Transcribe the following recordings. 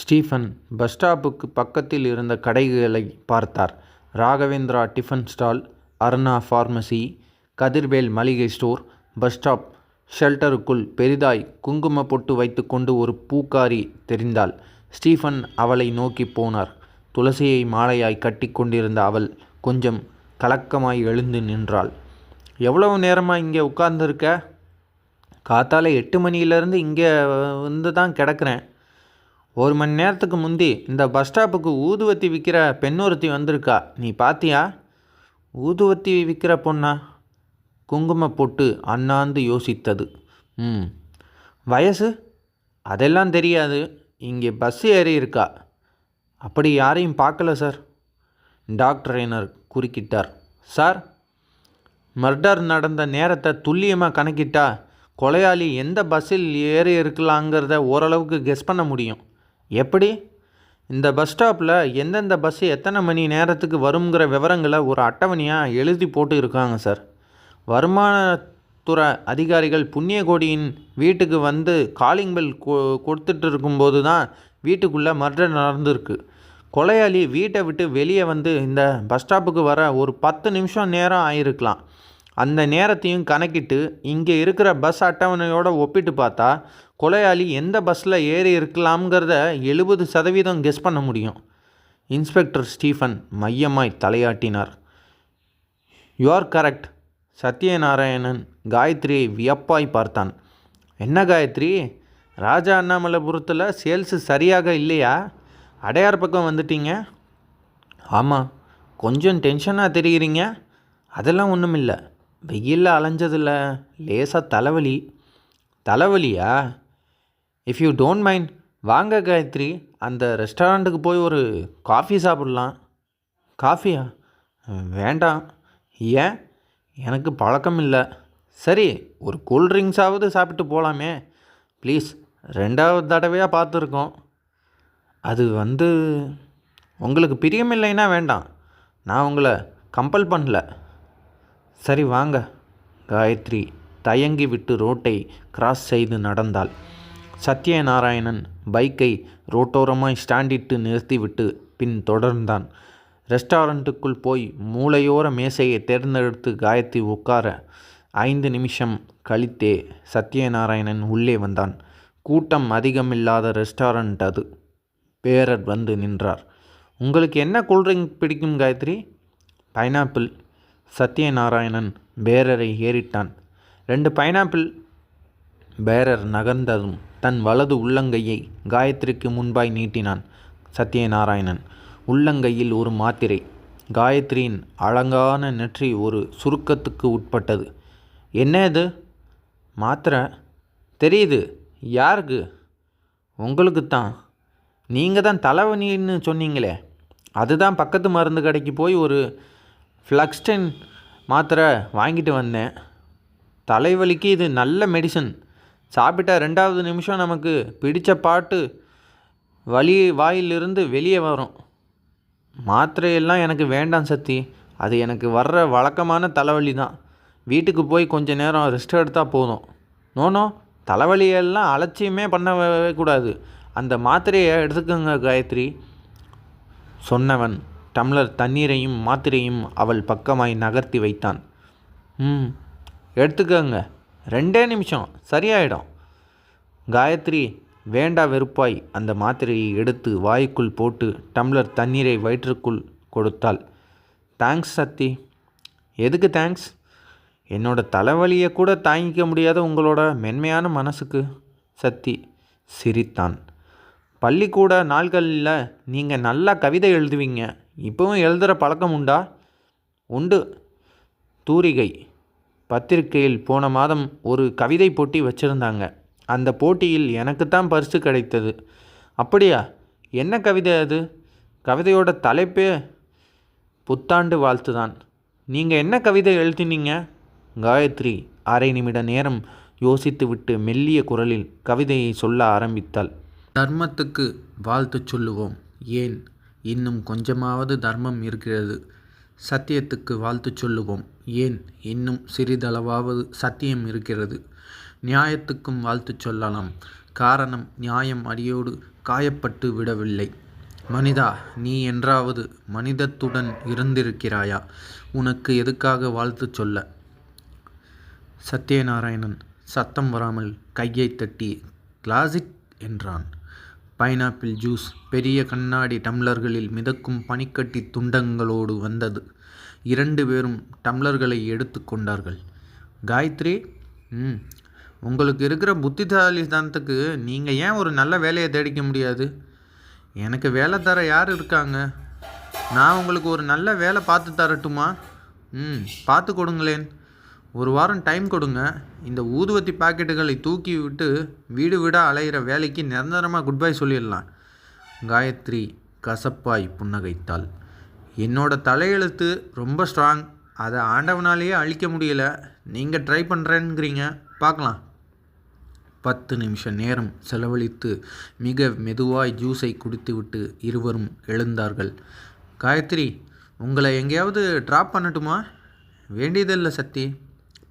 Stephen bus ஸ்டாப்புக்கு பக்கத்தில் இருந்த கடைகளை பார்த்தார். Raghavendra tiffin stall, Aruna pharmacy Kathirvel மளிகை ஸ்டோர். பஸ் ஸ்டாப் ஷெல்டருக்குள் பெரிதாய் குங்கும பொட்டு வைத்துக்கொண்டு ஒரு பூக்காரி தெரிந்தாள். ஸ்டீஃபன் அவளை நோக்கிப் போனார். துளசியை மாலையாய் கட்டி கொண்டிருந்த அவள் கொஞ்சம் கலக்கமாய் எழுந்து நின்றாள். எவ்வளவு நேரமாக இங்கே உட்கார்ந்துருக்க காத்தால எட்டு மணியிலிருந்து இங்கே வந்து தான் கிடக்கிறேன். ஒரு மணி நேரத்துக்கு முந்தி இந்த பஸ் ஸ்டாப்புக்கு ஊதுவத்தி விற்கிற பெண்ணொருத்தி வந்திருக்கா. நீ பாத்தியா? ஊதுவத்தி விற்கிற பொண்ணா? குங்கும பொட்டு அண்ணாந்து யோசித்தது. ம். வயசு? அதெல்லாம் தெரியாது. இங்கே பஸ் ஏறியிருக்கா. அப்படி யாரையும் பார்க்கல சார். டாக்டர் குறுக்கிட்டார். சார்? மர்டர் நடந்த நேரத்தை துல்லியமாக கணக்கிட்டா கொலையாளி எந்த பஸ்ஸில் ஏறி இருக்கலாங்கிறத ஓரளவுக்கு கெஸ் பண்ண முடியும். எப்படி? இந்த பஸ் ஸ்டாப்பில் எந்தெந்த பஸ்ஸு எத்தனை மணி நேரத்துக்கு வருங்கிற விவரங்களை ஒரு அட்டவணையாக எழுதி போட்டு இருக்காங்க சார். வருமானத்துறை அதிகாரிகள் புண்ணியகோடியின் வீட்டுக்கு வந்து காலிங் பெல் கொடுத்துட்டு இருக்கும்போது தான் வீட்டுக்குள்ளே மர்டர் நடந்திருக்கு. கொலையாளி வீட்டை விட்டு வெளியே வந்து இந்த பஸ் ஸ்டாப்புக்கு வர ஒரு பத்து நிமிஷம் நேரம் ஆயிருக்கலாம். அந்த நேரத்தையும் கணக்கிட்டு இங்கே இருக்கிற பஸ் அட்டவணையோடு ஒப்பிட்டு பார்த்தா கொலையாளி எந்த பஸ்ஸில் ஏறி இருக்கலாம்ங்கிறத எழுபது சதவீதம் கெஸ் பண்ண முடியும். இன்ஸ்பெக்டர் ஸ்டீஃபன் மையமாய் தலையாட்டினார். You are correct. சத்யநாராயணன் காயத்ரியை வியப்பாய் பார்த்தான். என்ன காயத்ரி? ராஜா அண்ணாமலைபுரத்தில் சேல்ஸு சரியாக இல்லையா? அடையார் பக்கம் வந்துட்டீங்க. ஆமாம். கொஞ்சம் டென்ஷனாக தெரியுறீங்க. அதெல்லாம் ஒண்ணுமில்ல. வெயிலில் அலைஞ்சதுல லேசாக தலைவலி. தலைவலியா? இஃப் யூ டோன்ட் மைண்ட் வாங்க காயத்ரி அந்த ரெஸ்டாரண்ட்டுக்கு போய் ஒரு காஃபி சாப்பிட்லாம் காஃபியா? வேண்டாம். ஏன்? எனக்கு பழக்கம் இல்லை சரி ஒரு கூல் ட்ரிங்க்ஸாவது சாப்பிட்டு போகலாமே ப்ளீஸ் ரெண்டாவது தடவையாக பார்த்துருக்கோம். அது வந்து உங்களுக்கு பிரியம் இல்லைன்னா வேண்டாம். நான் உங்களை கம்பல் பண்ணல. சரி வாங்க. காயத்ரி தயங்கி விட்டு ரோட்டை கிராஸ் செய்து நடந்தாள். சத்யநாராயணன் பைக்கை ரோட்டோரமாய் ஸ்டாண்டிட்டு நிறுத்திவிட்டு பின் தொடர்ந்தான். ரெஸ்டாரண்ட்டுக்குள் போய் மூளையோர மேசையை தேர்ந்தெடுத்து காயத்ரி உட்கார ஐந்து நிமிஷம் கழித்தே சத்யநாராயணன் உள்ளே வந்தான். கூட்டம் அதிகமில்லாத ரெஸ்டாரண்ட் அது. பேரர் வந்து நின்றார். உங்களுக்கு என்ன கூல்ட்ரிங்க் பிடிக்கும் காயத்ரி? பைனாப்பிள். சத்யநாராயணன் பேரரை ஏறிட்டான். ரெண்டு பைனாப்பிள். பேரர் நகர்ந்ததும் தன் வலது உள்ளங்கையை காயத்ரிக்கு முன்பாய் நீட்டினான் சத்யநாராயணன். உள்ளங்கையில் ஒரு மாத்திரை. காயத்ரியின் அழகான நெற்றி ஒரு சுருக்கத்துக்கு உட்பட்டது. என்ன இது? மாத்திரை. தெரியுது. யாருக்கு? உங்களுக்குத்தான். நீங்கள் தான் தலைவனின்னு சொன்னீங்களே. அதுதான் பக்கத்து மருந்து கடைக்கு போய் ஒரு ஃப்ளக்ஸ்டென் மாத்திரை வாங்கிட்டு வந்தேன். தலைவலிக்கு இது நல்ல மெடிசன் சாப்பிட்ட ரெண்டாவது நிமிஷம் நமக்கு பிடித்த பாட்டு வலி வாயிலிருந்து வெளியே வரும். மாத்திரையெல்லாம் எனக்கு வேண்டாம் சத்தி. அது எனக்கு வர்ற வழக்கமான தலைவலி தான். வீட்டுக்கு போய் கொஞ்ச நேரம் ரெஸ்ட் எடுத்தால் போதும். நோ நோ தலைவலியெல்லாம் அலட்சியமே பண்ணவே கூடாது. அந்த மாத்திரையை எடுத்துக்கோங்க காயத்ரி. சொன்னவன் டம்ளர் தண்ணீரையும் மாத்திரையும் அவள் பக்கமாய் நகர்த்தி வைத்தான். ம். எடுத்துக்கங்க. ரெண்டே நிமிஷம் சரியாயிடும். காயத்ரி வேண்டா வெறுப்பாய் அந்த மாத்திரையை எடுத்து வாய்க்குள் போட்டு டம்ளர் தண்ணீரை வயிற்றுக்குள் கொடுத்தாள். தேங்க்ஸ் சத்தி. எதுக்கு தேங்க்ஸ்? என்னோட தலைவலியை கூட தாங்கிக்க முடியாத உங்களோட மென்மையான மனசுக்கு. சத்தி சிரித்தான். பள்ளிக்கூட நாள்களில் நீங்கள் நல்லா கவிதை எழுதுவீங்க. இப்போவும் எழுதுகிற பழக்கம் உண்டா? உண்டு. தூரிகை. பத்திரிகையில் போன மாதம் ஒரு கவிதை போட்டி வச்சுருந்தாங்க அந்த போட்டியில் எனக்குத்தான் பரிசு கிடைத்தது. அப்படியா? என்ன கவிதை அது? கவிதையோட தலைப்பே புத்தாண்டு வாழ்த்து தான். நீங்கள் என்ன கவிதை எழுதினீங்க? காயத்ரி அரை நிமிட நேரம் யோசித்துவிட்டு மெல்லிய குரலில் கவிதையை சொல்ல ஆரம்பித்தாள். தர்மத்துக்கு வாழ்த்துச் சொல்லுவோம். ஏன்? இன்னும் கொஞ்சமாவது தர்மம் இருக்கிறது. சத்தியத்துக்கு வாழ்த்துச் சொல்லுவோம். ஏன்? இன்னும் சிறிதளவாவது சத்தியம் இருக்கிறது. நியாயத்துக்கும் வாழ்த்துச் சொல்லலாம். காரணம் நியாயம் அடியோடு காயப்பட்டு விடவில்லை மனிதா நீ என்றாவது மனிதத்துடன் இருந்திருக்கிறாயா உனக்கு எதுக்காக வாழ்த்து சொல்ல சத்யநாராயணன் சத்தம் வராமல் கையை தட்டி கிளாசிக் என்றான் பைனாப்பிள் ஜூஸ் பெரிய கண்ணாடி டம்ளர்களில் மிதக்கும் பனிக்கட்டி துண்டங்களோடு வந்தது. இரண்டு பேரும் டம்ளர்களை எடுத்து கொண்டார்கள். காயத்ரி ம் உங்களுக்கு இருக்கிற புத்திசாலித்தனத்துக்கு நீங்கள் ஏன் ஒரு நல்ல வேலையை தேடிக்க முடியாது? எனக்கு வேலை தர யார் இருக்காங்க? நான் உங்களுக்கு ஒரு நல்ல வேலை பார்த்து தரட்டுமா? ம் பார்த்து கொடுங்களேன். ஒரு வாரம் டைம் கொடுங்க. இந்த ஊதுவத்தி பாக்கெட்டுகளை தூக்கி விட்டு வீடு வீடாக அலையிற வேலைக்கு நிரந்தரமாக குட் பை சொல்லிடலாம். காயத்ரி கசப்பாய் புன்னகைத்தாள். என்னோட தலையெழுத்து ரொம்ப ஸ்ட்ராங் அதை ஆண்டவனாலேயே அழிக்க முடியல. நீங்கள் ட்ரை பண்ணுறேங்கிறீங்க பார்க்கலாம். பத்து நிமிஷ நேரம் செலவழித்து மிக மெதுவாய் ஜூஸை குடித்துவிட்டு இருவரும் எழுந்தார்கள். காயத்ரி உங்களை எங்கேயாவது ட்ராப் பண்ணட்டுமா? வேண்டியதில்லை சக்தி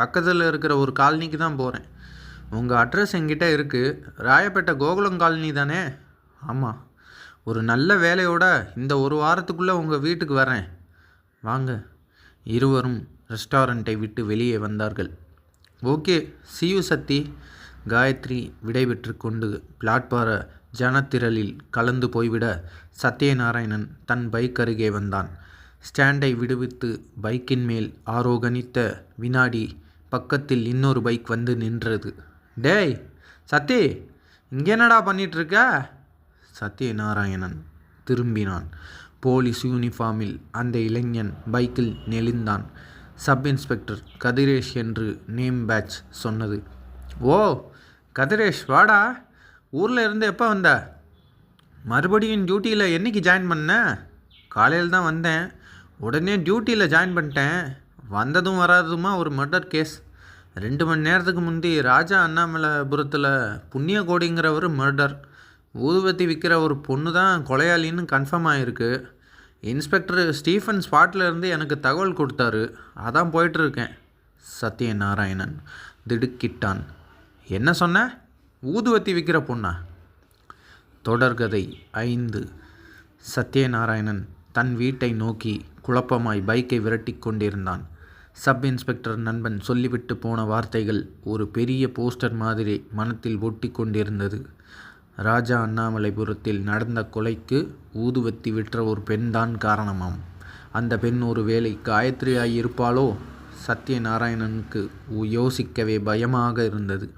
பக்கத்தில் இருக்கிற ஒரு காலனிக்கு தான் போகிறேன் உங்கள் அட்ரஸ் என்கிட்ட இருக்குது ராயப்பேட்டை கோகுலம் காலனி தானே? ஆமாம் ஒரு நல்ல வேலையோட இந்த ஒரு வாரத்துக்குள்ளே உங்கள் வீட்டுக்கு வரேன். வாங்க. இருவரும் ரெஸ்டாரண்ட்டை விட்டு வெளியே வந்தார்கள். ஓகே சியு சக்தி காயத்ரி விடைபெற்று கொண்டு பிளாட்பார ஜனத்திரளில் கலந்து போய்விட சத்யநாராயணன் தன் பைக் அருகே வந்தான். ஸ்டாண்டை விடுவித்து பைக்கின் மேல் ஆரோகணித்த வினாடி பக்கத்தில் இன்னொரு பைக் வந்து நின்றது. டேய் சத்தி இங்கே என்னடா பண்ணிகிட்ருக்க சத்யநாராயணன் திரும்பினான். போலீஸ் யூனிஃபார்மில் அந்த இளைஞன் பைக்கில் நெளிந்தான். சப் இன்ஸ்பெக்டர் கதிரேஷ் என்று நேம் பேட்ச் சொன்னது. ஓ கதிரேஷ் வாடா ஊரில் இருந்து எப்போ வந்த? மறுபடியும் டியூட்டியில் என்றைக்கு ஜாயின் பண்ண? காலையில் தான் வந்தேன். உடனே டியூட்டியில் ஜாயின் பண்ணிட்டேன். வந்ததும் வராததுமா ஒரு மர்டர் கேஸ் ரெண்டு மணி நேரத்துக்கு முந்தி ராஜா அண்ணாமலைபுரத்தில் புண்ணிய கோடிங்கிறவர் மர்டர் ஊதுவத்தி விற்கிற ஒரு பொண்ணு தான் கொலையாளின்னு கன்ஃபார்ம் ஆகிருக்கு இன்ஸ்பெக்டர் ஸ்டீஃபன் ஸ்பாட்டில் இருந்து எனக்கு தகவல் கொடுத்தாரு. அதான் போயிட்டுருக்கேன். சத்யநாராயணன் திடுக்கிட்டான். என்ன சொன்ன? ஊதுவத்தி விற்கிற பொண்ணா? தொடர்கதை ஐந்து. சத்யநாராயணன் தன் வீட்டை நோக்கி குழப்பமாய் பைக்கை விரட்டி கொண்டிருந்தான். சப் இன்ஸ்பெக்டர் நண்பன் சொல்லிவிட்டு போன வார்த்தைகள் ஒரு பெரிய போஸ்டர் மாதிரி மனத்தில் ஒட்டி கொண்டிருந்தது ராஜா அண்ணாமலைபுரத்தில் நடந்த கொலைக்கு ஊதுவத்தி விற்ற ஒரு பெண்தான் காரணமாம். அந்த பெண் ஒரு வேலை காயத்ரியாய் இருப்பாளோ சத்யநாராயணனுக்கு யோசிக்கவே பயமாக இருந்தது.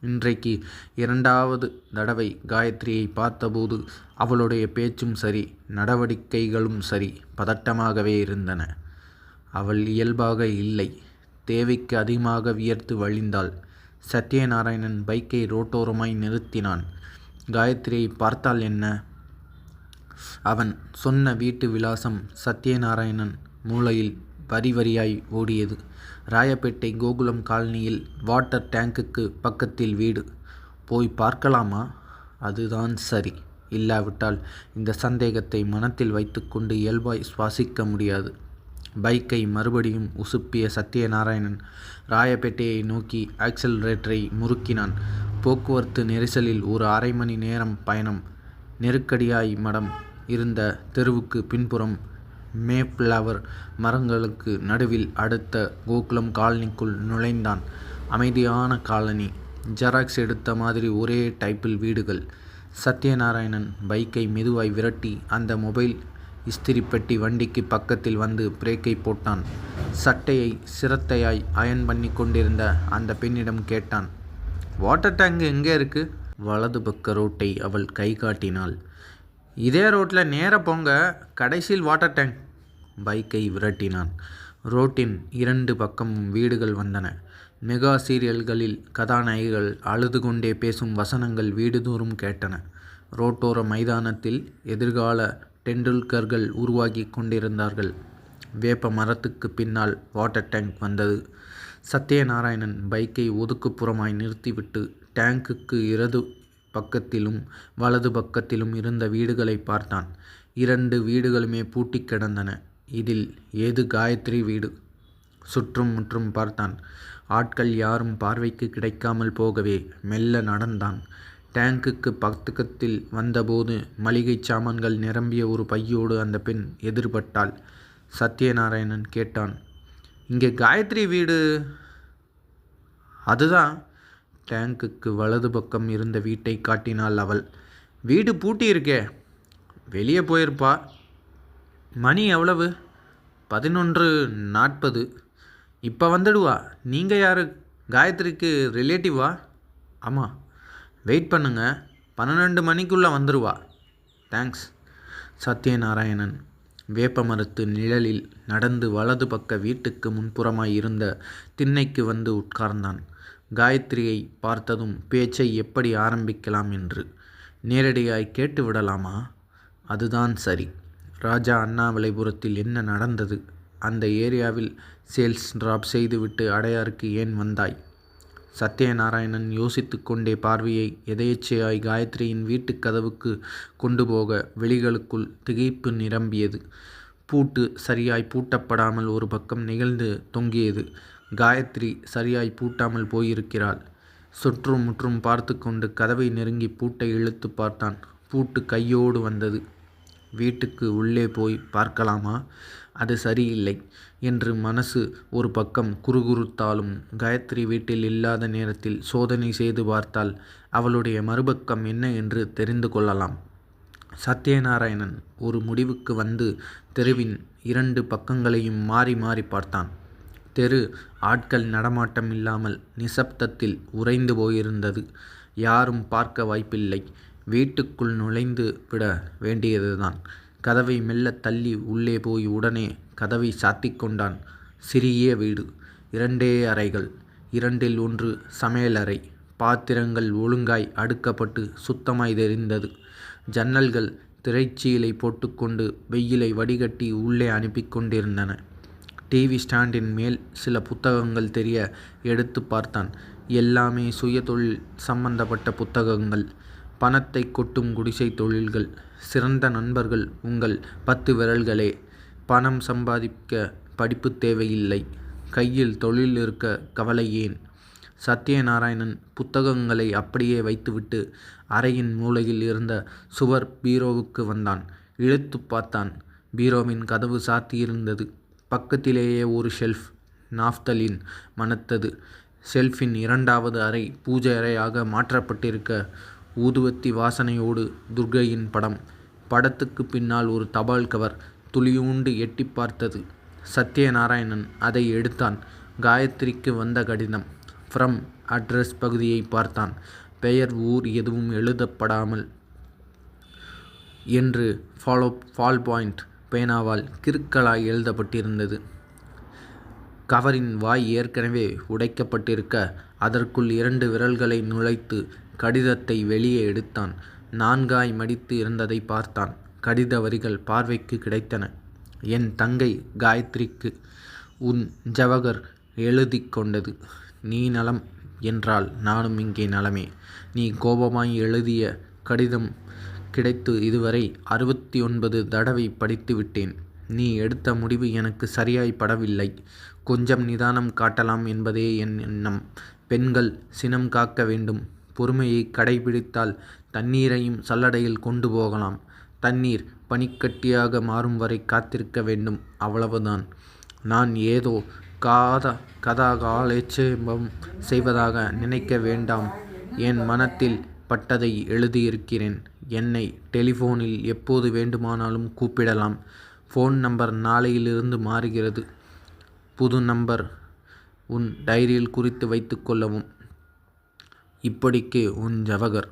இன்றைக்கு இரண்டாவது தடவை காயத்ரியை பார்த்தபோது அவளுடைய பேச்சும் சரி நடவடிக்கைகளும் சரி பதட்டமாகவே இருந்தன. அவள் இயல்பாக இல்லை. தேவைக்கு அதிகமாக வியர்த்து வழிந்தாள். சத்யநாராயணன் பைக்கை ரோட்டோரமாய் நிறுத்தினான். காயத்ரியை பார்த்தால் என்ன? அவன் சொன்ன வீட்டு விலாசம் சத்யநாராயணன் மூளையில் வரி வரியாய் ஓடியது. ராயப்பேட்டை கோகுலம் காலனியில் வாட்டர் டேங்குக்கு பக்கத்தில் வீடு. போய் பார்க்கலாமா? அதுதான் சரி. இல்லாவிட்டால் இந்த சந்தேகத்தை மனத்தில் வைத்துக்கொண்டு இயல்பாய் சுவாசிக்க முடியாது. பைக்கை மறுபடியும் உசுப்பிய சத்யநாராயணன் ராயப்பேட்டையை நோக்கி ஆக்சலரேட்டரை முறுக்கினான். போக்குவரத்து நெரிசலில் ஒரு அரை மணி நேரம் பயணம் நெருக்கடியாய் மடம் இருந்த தெருவுக்கு பின்புறம் மேப்ளவர் மரங்களுக்கு நடுவில் அடுத்த கோகுலம் காலனிக்குள் நுழைந்தான். அமைதியான காலனி. ஜெராக்ஸ் எடுத்த மாதிரி ஒரே டைப்பில் வீடுகள். சத்யநாராயணன் பைக்கை மெதுவாய் விரட்டி அந்த மொபைல் இஸ்திரிப்பெட்டி வண்டிக்கு பக்கத்தில் வந்து பிரேக்கை போட்டான். சட்டையை சிரத்தையாய் அயன் பண்ணி கொண்டிருந்த அந்த பெண்ணிடம் கேட்டான் வாட்டர் டேங்க் எங்கே இருக்குது வலது பக்க ரோட்டை அவள் கை காட்டினாள். இதே ரோட்டில் நேர போங்க கடைசியில் வாட்டர் டேங்க். பைக்கை விரட்டினான். ரோட்டின் இரண்டு பக்கமும் வீடுகள் வந்தன. மெகா சீரியல்களில் கதாநாயகிகள் அழுது கொண்டே பேசும் வசனங்கள் வீடுதோறும் கேட்டன. ரோட்டோர மைதானத்தில் எதிர்கால டெண்டுல்கர்கள் உருவாகி கொண்டிருந்தார்கள். வேப்ப மரத்துக்கு பின்னால் வாட்டர் டேங்க் வந்தது. சத்யநாராயணன் பைக்கை ஒதுக்குப்புறமாய் நிறுத்திவிட்டு டேங்குக்கு இடது பக்கத்திலும் வலது பக்கத்திலும் இருந்த வீடுகளை பார்த்தான். இரண்டு வீடுகளுமே பூட்டி கிடந்தன. இதில் ஏது காயத்ரி வீடு? சுற்றும் முற்றும் பார்த்தான். ஆட்கள் யாரும் பார்வைக்கு கிடைக்காமல் போகவே மெல்ல நடந்தான். டேங்குக்கு பக்கத்தில் வந்தபோது மளிகைச் சாமான்கள் நிரம்பிய ஒரு பையோடு அந்த பெண் எதிர்பட்டாள். சத்யநாராயணன் கேட்டான். இங்கே காயத்ரி வீடு... அதுதான். டேங்குக்கு வலது பக்கம் இருந்த வீட்டை காட்டினாள் அவள். வீடு பூட்டியிருக்கே. வெளியே போயிருப்பா. மணி எவ்வளவு? பதினொன்று நாற்பது. இப்போ வந்துடுவா. நீங்கள் யார் காயத்ரிக்கு ரிலேட்டிவா? ஆமாம். வெயிட் பண்ணுங்க. பன்னெண்டு மணிக்குள்ளே வந்துடுவா தேங்க்ஸ். சத்யநாராயணன் வேப்பமரத்து நிழலில் நடந்து வலது பக்க வீட்டுக்கு முன்புறமாய் இருந்த திண்ணைக்கு வந்து உட்கார்ந்தான். காயத்ரியை பார்த்ததும் பேச்சை எப்படி ஆரம்பிக்கலாம் என்று. நேரடியாய் கேட்டு விடலாமா? அதுதான் சரி. ராஜா அண்ணாமலைபுரத்தில் என்ன நடந்தது? அந்த ஏரியாவில் சேல்ஸ் ட்ராப் செய்துவிட்டு அடையாருக்கு ஏன் வந்தாய்? சத்யநாராயணன் யோசித்துக்கொண்டே பார்வையை எதேச்சையாய் காயத்ரியின் வீட்டுக் கதவுக்கு கொண்டு போக விழிகளுக்குள் திகைப்பு நிரம்பியது. பூட்டு சரியாய் பூட்டப்படாமல் ஒரு பக்கம் நிகழ்ந்து தொங்கியது. காயத்ரி சரியாய் பூட்டாமல் போயிருக்கிறாள். சுற்றும் முற்றும் பார்த்துக்கொண்டு கதவை நெருங்கி பூட்டை இழுத்துப் பார்த்தான். பூட்டு கையோடு வந்தது. வீட்டுக்கு உள்ளே போய் பார்க்கலாமா? அது சரியில்லை என்று மனசு ஒரு பக்கம் குறுகுறுத்தாலும் காயத்ரி வீட்டில் இல்லாத நேரத்தில் சோதனை செய்து பார்த்தால் அவளுடைய மறுபக்கம் என்ன என்று தெரிந்து கொள்ளலாம். சத்யநாராயணன் ஒரு முடிவுக்கு வந்து தெருவின் இரண்டு பக்கங்களையும் மாறி மாறிப் பார்த்தான். தெரு ஆட்கள் நடமாட்டம் இல்லாமல் நிசப்தத்தில் உறைந்து போயிருந்தது. யாரும் பார்க்க வாய்ப்பில்லை. வீட்டுக்குள் நுழைந்து விட வேண்டியதுதான். கதவை மெல்ல தள்ளி உள்ளே போய் உடனே கதவை சாத்திக்கொண்டான் சிறிய வீடு. இரண்டே அறைகள். இரண்டில் ஒன்று சமையலறை. பாத்திரங்கள் ஒழுங்காய் அடுக்கப்பட்டு சுத்தமாய் தெரிந்தது. ஜன்னல்கள் திரைச்சீலை போட்டுக்கொண்டு வெயிலை வடிகட்டி உள்ளே அனுப்பிக் கொண்டிருந்தன. டிவி ஸ்டாண்டின் மேல் சில புத்தகங்கள் தெரிய எடுத்துப் பார்த்தான். எல்லாமே சுயதொழில் சம்பந்தப்பட்ட புத்தகங்கள். பணத்தைக் கொட்டும் குடிசைத் தொழில்கள். சிறந்த நண்பர்கள் உங்கள் பத்து விரல்களே. பணம் சம்பாதிக்க படிப்பு தேவையில்லை. கையில் தொழில் இருக்க கவலை ஏன்? சத்யநாராயணன் புத்தகங்களை அப்படியே வைத்துவிட்டு அறையின் மூலையில் இருந்த சுவர் பீரோவுக்கு வந்தான். இழுத்துப் பார்த்தான். பீரோவின் கதவு சாத்தியிருந்தது. பக்கத்திலேயே ஒரு ஷெல்ஃப் நாஃப்தலின் மணத்தது. ஷெல்ஃபின் இரண்டாவது அறை பூஜை அறையாக மாற்றப்பட்டிருக்க ஊதுவத்தி வாசனையோடு துர்கையின் படம். படத்துக்கு பின்னால் ஒரு தபால் கவர் துளியூண்டு எட்டிப் பார்த்தது. சத்யநாராயணன் அதை எடுத்தான். காயத்ரிக்கு வந்த கடிதம். ஃப்ரம் அட்ரஸ் பகுதியை பார்த்தான். பெயர் ஊர் எதுவும் எழுதப்படாமல் என்று ஃபாலோ ஃபால் பாயிண்ட் பேனாவால் கிறுக்கலாய் எழுதப்பட்டிருந்தது. கவரின் வாய் ஏற்கனவே உடைக்கப்பட்டிருக்க அதற்குள் இரண்டு விரல்களை நுழைத்து கடிதத்தை வெளியே எடுத்தான். நான்காய் மடித்து இருந்ததைப் பார்த்தான். கடித வரிகள் பார்வைக்கு கிடைத்தன. என் தங்கை காயத்ரிக்கு உன் ஜவகர் எழுதிக் கொண்டது. நீ நலம் என்றால் நானும் இங்கே நலமே. நீ கோபமாய் எழுதிய கடிதம் கிடைத்து இதுவரை அறுபத்தி ஒன்பது தடவை படித்து விட்டேன். நீ எடுத்த முடிவு எனக்கு சரியாய் படவில்லை. கொஞ்சம் நிதானம் காட்டலாம் என்பதே என் எண்ணம். பெண்கள் சினம் காக்க வேண்டும். பொறுமையை கடைப்பிடித்தால் தண்ணீரையும் சல்லடையில் கொண்டு போகலாம். தண்ணீர் பனிக்கட்டியாக மாறும் வரை காத்திருக்க வேண்டும். அவ்வளவுதான். நான் ஏதோ காத கதாகாலட்சேபம் செய்வதாக நினைக்க வேண்டாம். என் மனத்தில் பட்டதை எழுதியிருக்கிறேன். என்னை டெலிஃபோனில் எப்போது வேண்டுமானாலும் கூப்பிடலாம். ஃபோன் நம்பர் நாளையிலிருந்து மாறுகிறது. புது நம்பர் உன் டைரியில் குறித்து வைத்து கொள்ளவும். இப்படிக்கு உன் ஜவகர்.